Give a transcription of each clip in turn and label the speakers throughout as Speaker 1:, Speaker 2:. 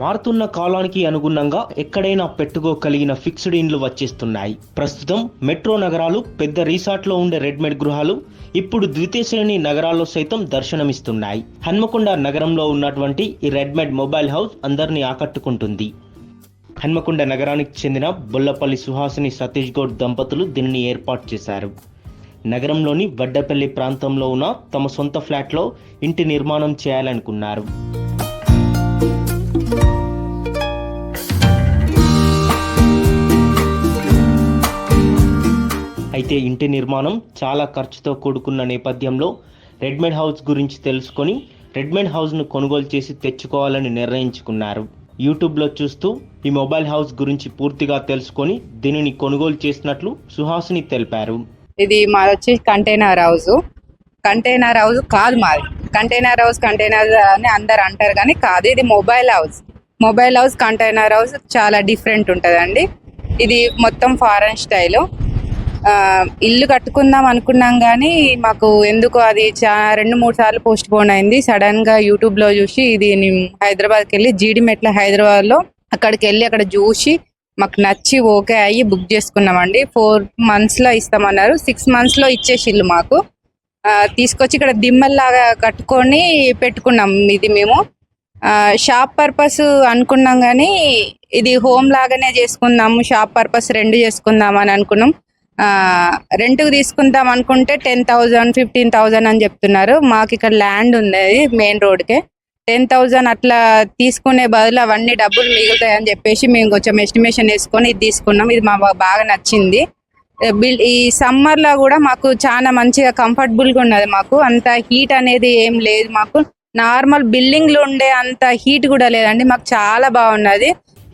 Speaker 1: మారుతున్న కాలానికి అనుగుణంగా ఎక్కడైనా పెట్టుకోగలిగిన ఫిక్స్డ్ ఇండ్లు వచ్చేస్తున్నాయి. ప్రస్తుతం మెట్రో నగరాలు పెద్ద రీసార్ట్లో ఉండే రెడ్మేడ్ గృహాలు ఇప్పుడు ద్వితీయ శ్రేణి నగరాల్లో సైతం దర్శనమిస్తున్నాయి. హన్మకొండ నగరంలో ఉన్నటువంటి ఈ రెడ్మేడ్ మొబైల్ హౌస్ అందరినీ ఆకట్టుకుంటుంది. హన్మకొండ నగరానికి చెందిన బొల్లపల్లి సుహాసిని సతీష్ గౌడ్ దంపతులు దీనిని ఏర్పాటు చేశారు. నగరంలోని వడ్డపల్లి ప్రాంతంలో ఉన్న తమ సొంత ఫ్లాట్లో ఇంటి నిర్మాణం చేయాలనుకున్నారు. అయితే ఇంటి నిర్మాణం చాలా ఖర్చుతో కూడుకున్న నేపథ్యంలో రెడ్మేడ్ హౌస్ గురించి తెలుసుకొని రెడ్మేడ్ హౌస్ను కొనుగోలు చేసి తెచ్చుకోవాలని నిర్ణయించుకున్నారు. యూట్యూబ్లో చూస్తూ ఈ మొబైల్ హౌస్ గురించి పూర్తిగా తెలుసుకొని దీనిని కొనుగోలు చేసినట్లు సుహాసిని తెలిపారు.
Speaker 2: ఇది మాది వచ్చి కంటైనర్ హౌస్. కంటైనర్ హౌస్ కాదు మాది. కంటైనర్ హౌస్ కంటైనర్ అని అందరు అంటారు కానీ కాదు ఇది mobile house. Mobile house container house చాలా డిఫరెంట్ ఉంటుందండి. ఇది మొత్తం ఫారెన్ స్టైల్. ఇల్లు కట్టుకుందాం అనుకున్నాం కానీ మాకు ఎందుకు అది చా రెండు మూడు సార్లు పోస్ట్ పోన్ అయింది. సడన్గా చూసి ఇది హైదరాబాద్కి వెళ్ళి జీడిమెట్ల హైదరాబాద్లో అక్కడికి వెళ్ళి అక్కడ చూసి మాకు నచ్చి ఓకే అయ్యి బుక్ చేసుకున్నామండి. ఫోర్ మంత్స్లో ఇస్తామన్నారు. సిక్స్ మంత్స్లో ఇచ్చేసిల్లు మాకు. తీసుకొచ్చి ఇక్కడ దిమ్మల్లాగా కట్టుకొని పెట్టుకున్నాం ఇది మేము. షాప్ పర్పస్ అనుకున్నాం కానీ ఇది హోమ్ లాగానే చేసుకుందాము షాప్ పర్పస్ రెండు చేసుకుందాం అని అనుకున్నాం. రెంట్కి తీసుకుందాం అనుకుంటే టెన్ థౌజండ్ ఫిఫ్టీన్ థౌజండ్ అని చెప్తున్నారు. మాకు ఇక్కడ ల్యాండ్ ఉంది మెయిన్ రోడ్కే. టెన్ థౌజండ్ అట్లా తీసుకునే బదులు అవన్నీ డబ్బులు మిగులుతాయి అని చెప్పేసి మేము కొంచెం ఎస్టిమేషన్ వేసుకొని ఇది తీసుకున్నాం. ఇది మాకు బాగా నచ్చింది. బిల్ ఈ సమ్మర్లో కూడా మాకు చాలా మంచిగా కంఫర్టబుల్గా ఉన్నది మాకు. అంత హీట్ అనేది ఏం లేదు మాకు. నార్మల్ బిల్డింగ్లు ఉండే అంత హీట్ కూడా లేదండి. మాకు చాలా బాగున్నది.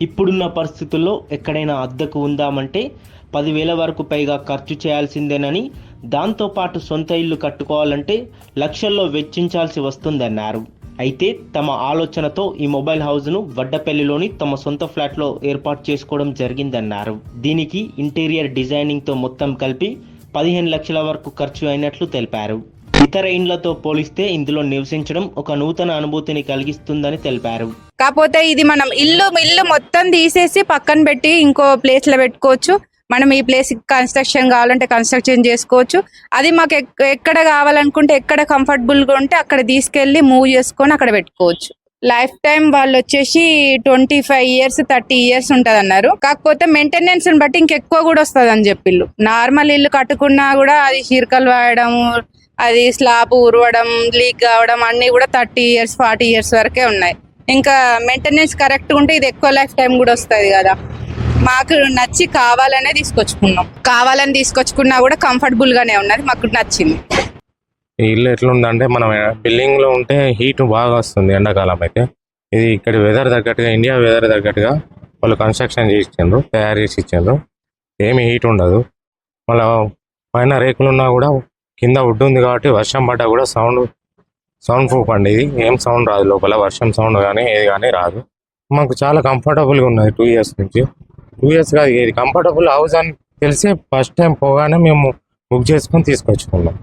Speaker 1: ఇప్పుడున్న పరిస్థితుల్లో ఎక్కడైనా అద్దెకు ఉందామంటే పదివేల వరకు పైగా ఖర్చు చేయాల్సిందేనని దాంతోపాటు సొంత ఇల్లు కట్టుకోవాలంటే లక్షల్లో వెచ్చించాల్సి వస్తుందన్నారు. అయితే తమ ఆలోచనతో ఈ మొబైల్ హౌస్ను వడ్డపల్లిలోని తమ సొంత ఫ్లాట్లో ఏర్పాటు చేసుకోవడం జరిగిందన్నారు. దీనికి ఇంటీరియర్ డిజైనింగ్తో మొత్తం కలిపి పదిహేను లక్షల వరకు ఖర్చు అయినట్లు తెలిపారు. ఇతర ఇండ్లతో పోలిస్తే ఇందులో నివసించడం ఒక నూతన అనుభూతిని కలిగిస్తుందని తెలిపారు.
Speaker 2: కాకపోతే ఇది మనం ఇల్లు ఇల్లు మొత్తం తీసేసి పక్కన పెట్టి ఇంకో ప్లేస్లో పెట్టుకోవచ్చు. మనం ఈ ప్లేస్ కన్స్ట్రక్షన్ కావాలంటే కన్స్ట్రక్షన్ చేసుకోవచ్చు. అది మాకు ఎక్కడ కావాలనుకుంటే ఎక్కడ కంఫర్టబుల్గా ఉంటే అక్కడ తీసుకెళ్ళి మూవ్ చేసుకొని అక్కడ పెట్టుకోవచ్చు. లైఫ్ టైం వాళ్ళు వచ్చేసి twenty five years thirty years ఉంటుంది అన్నారు కాకపోతే మెయింటెనెన్స్ బట్టి ఇంకెక్కువ కూడా వస్తుంది అని చెప్పిళ్ళు. నార్మల్ ఇల్లు కట్టుకున్నా కూడా అది చీరకలు వాడడం అది స్లాబ్ ఉరవడం లీక్ కావడం అన్నీ కూడా థర్టీ ఇయర్స్ ఫార్టీ ఇయర్స్ వరకే ఉన్నాయి. ఇంకా మెయింటెనెన్స్ కరెక్ట్ ఉంటే ఇది ఎక్కువ లైఫ్ టైం కూడా వస్తుంది కదా. మాకు నచ్చి కావాలనే తీసుకొచ్చుకున్నాం. కావాలని తీసుకొచ్చుకున్నా కూడా కంఫర్టబుల్ గానే ఉన్నది మాకు నచ్చింది.
Speaker 3: ఈ ఇల్లు ఎట్లుందంటే మనం బిల్డింగ్లో ఉంటే హీట్ బాగా వస్తుంది ఎండాకాలం అయితే. ఇది ఇక్కడ వెదర్ తగ్గట్టుగా ఇండియా వెదర్ తగ్గట్టుగా వాళ్ళు కన్స్ట్రక్షన్ చేసి ఇచ్చిండ్రు తయారు చేసి ఇచ్చిండ్రు. ఏమి హీట్ ఉండదు. మళ్ళీ పైన రేకులు ఉన్నా కూడా కింద వుడ్ ఉంది కాబట్టి వర్షం పడ్డా కూడా సౌండ్ సౌండ్ ప్రూఫ్ అండి ఇది. ఏం సౌండ్ రాదు లోపల వర్షం సౌండ్ కానీ ఏది కానీ రాదు. మాకు చాలా కంఫర్టబుల్గా ఉన్నది టూ ఇయర్స్ నుంచి. టూ ఇయర్స్ కాదు ఇది కంఫర్టబుల్ హౌస్ అని తెలిసి ఫస్ట్ టైం పోగానే మేము బుక్ చేసుకొని తీసుకొచ్చుకున్నాం.